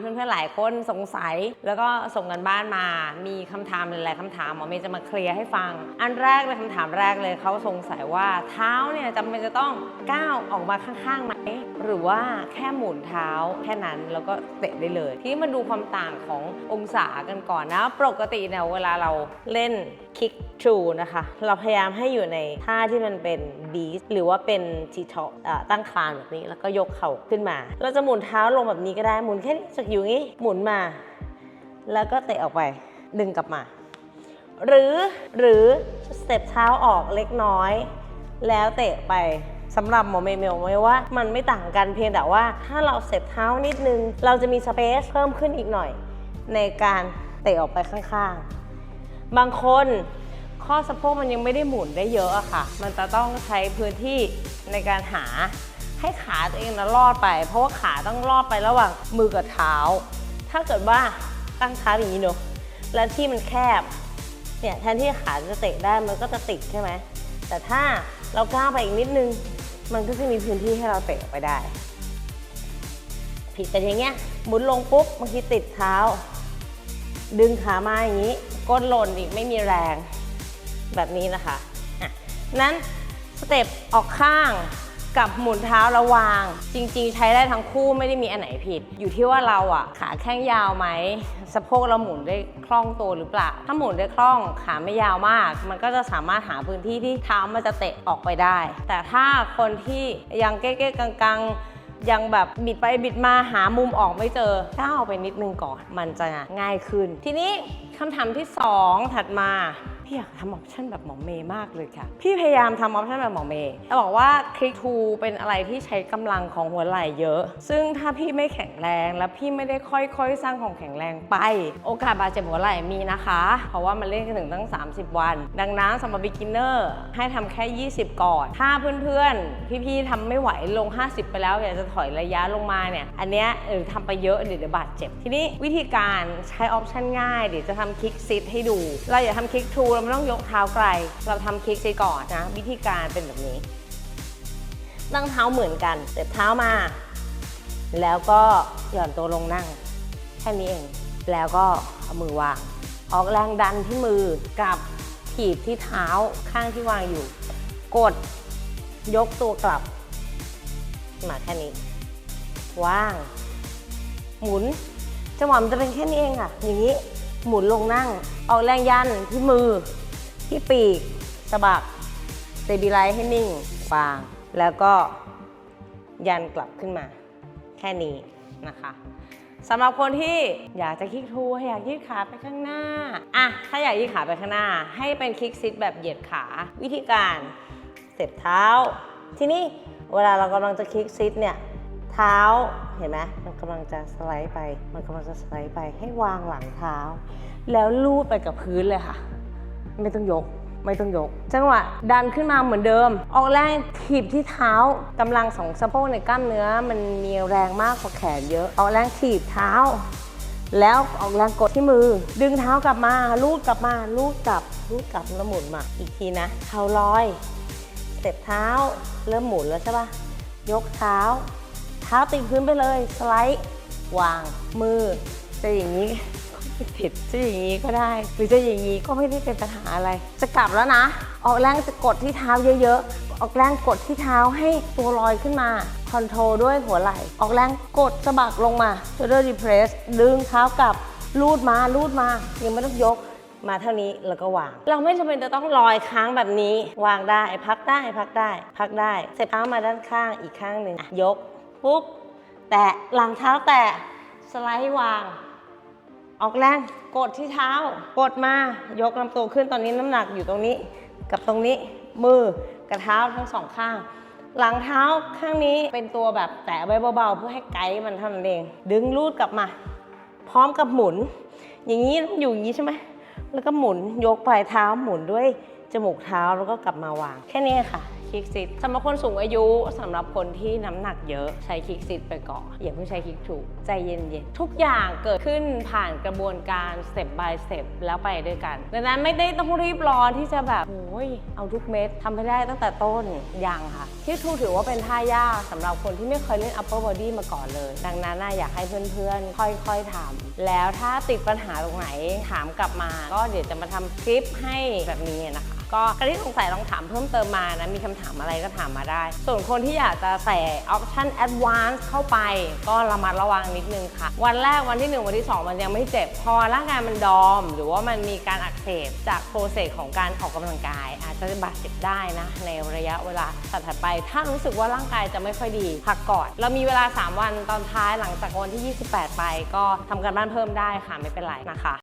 เพื่อนๆหลายคนสงสัย แล้วก็ส่งกันบ้านมา มีคำถามหลายๆคำถามหมอเมย์จะมาเคลียร์ให้ฟัง อันแรกเลยคำถามแรกเลยเขาสงสัยว่าเท้าเนี่ยจำเป็นจะต้องก้าวออกมาข้างๆไหมหรือว่าแค่หมุนเท้าแค่นั้นแล้วก็เตะได้เลยที่มาดูความต่างขององศากันก่อนนะ ปกติเนี่ยเวลาเราเล่นคิกทรูนะคะ เราพยายามให้อยู่ในท่าที่มันเป็นบีสหรือว่าเป็นทีท็อปตั้งคลานแบบนี้แล้วก็ยกเข่าขึ้นมา เราจะหมุนเท้าลงแบบนี้ก็ได้หมุนแค่นี้จากอยู่งี้หมุนมา แล้วก็เตะออกไป ดึงกลับมา หรือหรือสเต็ปเท้าออกเล็กน้อย แล้วเตะไปสำหรับหมอเมย์เมย์บอกไว้ว่ามันไม่ต่างกันเพียงแต่ว่าถ้าเราเสร็จเท้านิดนึง เราจะมีสเปซเพิ่มขึ้นอีกหน่อย ในการเตะออกไปข้างๆ บางคนข้อสะโพกมันยังไม่ได้หมุนได้เยอะอะค่ะ มันจะต้องใช้พื้นที่ในการหา ให้ขาตัวเองนะรอดไป เพราะว่าขาต้องรอดไประหว่างมือกับเท้า ถ้าเกิดว่าตั้งเท้าอย่างนี้เนอะแล้วที่มันแคบเนี่ยแทนที่ขาจะเตะได้มันก็จะติดใช่ไหมแต่ถ้าเราก้าวไปอีกนิดนึง มันก็จะมีพื้นที่ให้เราเตะไปได้ ผิดแต่อย่างเงี้ยหมุนลงปุ๊บบางทีติดเท้า ดึงขามาอย่างนี้ ก้นหล่นอีกไม่มีแรงแบบนี้นะคะะนั้นสเต็ปออกข้าง กับหมุนเท้าระวาง จริง ๆ ใช้ได้ทั้งคู่ไม่ได้มีอันไหนผิด อยู่ที่ว่าเราอะขาแข้งยาวไหมสะโพกเราหมุนได้คล่องตัวหรือเปล่า ถ้าหมุนได้คล่องขาไม่ยาวมาก มันก็จะสามารถหาพื้นที่ที่เท้ามันจะเตะออกไปได้ แต่ถ้าคนที่ยังเก๊ๆกังๆ ยังแบบบิดไปบิดมาหามุมออกไม่เจอก้าวไปนิดนึงก่อน มันจะง่ายขึ้น ทีนี้คำถามที่ 2 ถัดมา พี่อยากทำออปชั่นแบบหมอเมย์มากเลยค่ะ พี่พยายามทำออปชั่นแบบหมอเมย์แต่บอกว่าคลิกทูเป็นอะไรที่ใช้กำลังของหัวไหล่เยอะ ซึ่งถ้าพี่ไม่แข็งแรงและพี่ไม่ได้ค่อยๆ สร้างของแข็งแรงไป โอกาสบาดเจ็บหัวไหล่มีนะคะ เพราะว่ามันเล่นกันถึงตั้ง 30 วัน ดังนั้นสำหรับ beginner ให้ทำแค่ 20 ก่อน ถ้าเพื่อนๆ พี่ๆทำไม่ไหวลง 50 ไปแล้วอยากจะถอยระยะลงมาเนี่ย อันเนี้ยเออทำไปเยอะเดี๋ยวเดี๋ยวบาดเจ็บ ทีนี้วิธีการใช้ออปชั่นง่ายเดี๋ยวจะทำคลิกซิทให้ดู เราอย่าทำคลิกทูเราไม่ต้องยกเท้าไกล เราทำคลิกซิทก่อนนะ วิธีการเป็นแบบนี้ ตั้งเท้าเหมือนกันเสร็จเท้ามา แล้วก็หย่อนตัวลงนั่ง แค่นี้เอง แล้วก็เอามือวาง ออกแรงดันที่มือกับถีบที่เท้าข้างที่วางอยู่ กดยกตัวกลับ มาแค่นี้ ว่าง หมุนจังหวะมันจะเป็นแค่นี้เองอะอย่างนี้ หมุนลงนั่งออกแรงยันที่มือ ที่ปีกสะบักเซบิไลให้นิ่งวาง แล้วก็ยันกลับขึ้นมา แค่นี้นะคะสำหรับคนที่อยากจะคลิกทูอยากยืดขาไปข้างหน้าอะถ้าอยากยืดขาไปข้างหน้า ให้เป็นคลิกซิทแบบเหยียดขา วิธีการเสร็จเท้า ทีนี้เวลาเรากำลังจะคลิกซิทเนี่ย ท้าเห็นไหมมันกำลังจะสไลด์ไป มันกำลังจะสไลด์ไปให้วางหลังเท้า แล้วลูดไปกับพื้นเลยค่ะ ไม่ต้องยกไม่ต้องยก จังหวะดันขึ้นมาเหมือนเดิม ออกแรงถีบที่เท้ากำลังสองสะโพกในกล้ามเนื้อ มันมีแรงมากกว่าแขนเยอะ ออกแรงถีบเท้า แล้วออกแรงกดที่มือ ดึงเท้ากลับมาลูดกลับมาลูดกลับลูดกลับแล้วหมุนมาอีกทีนะเท้าลอยเสร็จเท้าเริ่มหมุนแล้วใช่ปะยกเท้า ท้าติดพื้นไปเลย สไลด์วางมือจะอย่างนี้ก็ไม่ผิดจะอย่างนี้ก็ได้ หรือจะอย่างนี้ก็ไม่ได้เป็นปัญหาอะไร จะกลับแล้วนะ ออกแรงจะกดที่เท้าเยอะๆ ออกแรงกดที่เท้าให้ตัวลอยขึ้นมา คอนโทรลด้วยหัวไหล่ ออกแรงกดสะบักลงมา shoulder depress ดึงเท้ากลับ ลูดมา ลูดมา ยังไม่ต้องยกมาเท่านี้แล้วก็วาง เราไม่จำเป็นจะต้องลอยค้างแบบนี้ วางได้ พักได้ พักได้ พักได้ เสร็จเท้ามาด้านข้างอีกข้างหนึ่งยก ปุ๊บแตะหลังเท้าแตะสไลด์วาง ออกแรงกดที่เท้ากดมายกลำตัวขึ้นตอนนี้น้ำหนักอยู่ตรงนี้ กับตรงนี้มือกับเท้าทั้งสองข้าง หลังเท้าข้างนี้เป็นตัวแบบแตะไว้เบาๆเพื่อให้ไกด์มันเท่านั้นเอง ดึงลูดกลับมา พร้อมกับหมุน อย่างนี้อยู่อย่างนี้ใช่ไหมแล้วก็หมุนยกปลายเท้าหมุนด้วยจมูกเท้าแล้วก็กลับมาวาง แค่นี้ค่ะ คิกซิตสำหรับคนสูงอายุสำหรับคนที่น้ำหนักเยอะใช้คิกซิตไปก่อนอย่าเพิ่งใช้คิกถูกใจเย็นๆทุกอย่างเกิดขึ้นผ่านกระบวนการสเต็ป by สเต็ปแล้วไปด้วยกันดังนั้นไม่ได้ต้องรีบร้อนที่จะแบบโอ้ยเอาทุกเม็ดทำให้ได้ตั้งแต่ต้นยังค่ะคิกทูถือว่าเป็นท่ายากสำหรับคนที่ไม่เคยเล่น upper body มาก่อนเลย ดังนั้นน่ะอยากให้เพื่อนๆ ค่อยๆทำแล้วถ้าติดปัญหาตรงไหนถามกลับมา ก็เดี๋ยวจะมาทำคลิปให้แบบนี้นะคะ ก็ใครที่สงสัยลองถามเพิ่มเติมมานะมีคำถามอะไรก็ถามมาได้ ส่วนคนที่อยากจะใส่ออปชั่น advance เข้าไป ก็ระมัดระวังนิดนึงค่ะ วันแรกวันที่ 1 วันที่ 2 มันยังไม่เจ็บ พอร่างกายมันดอม หรือว่ามันมีการอักเสบจากโปรเซสของการออกกำลังกาย อาจจะบาดเจ็บได้นะ ในระยะเวลาถัดไป ถ้ารู้สึกว่าร่างกายจะไม่ค่อยดี พักก่อน เรามีเวลา 3 วันตอนท้ายหลังจากวันที่ 28 ไป ก็ทำการบ้านเพิ่มได้ค่ะไม่เป็นไรนะคะ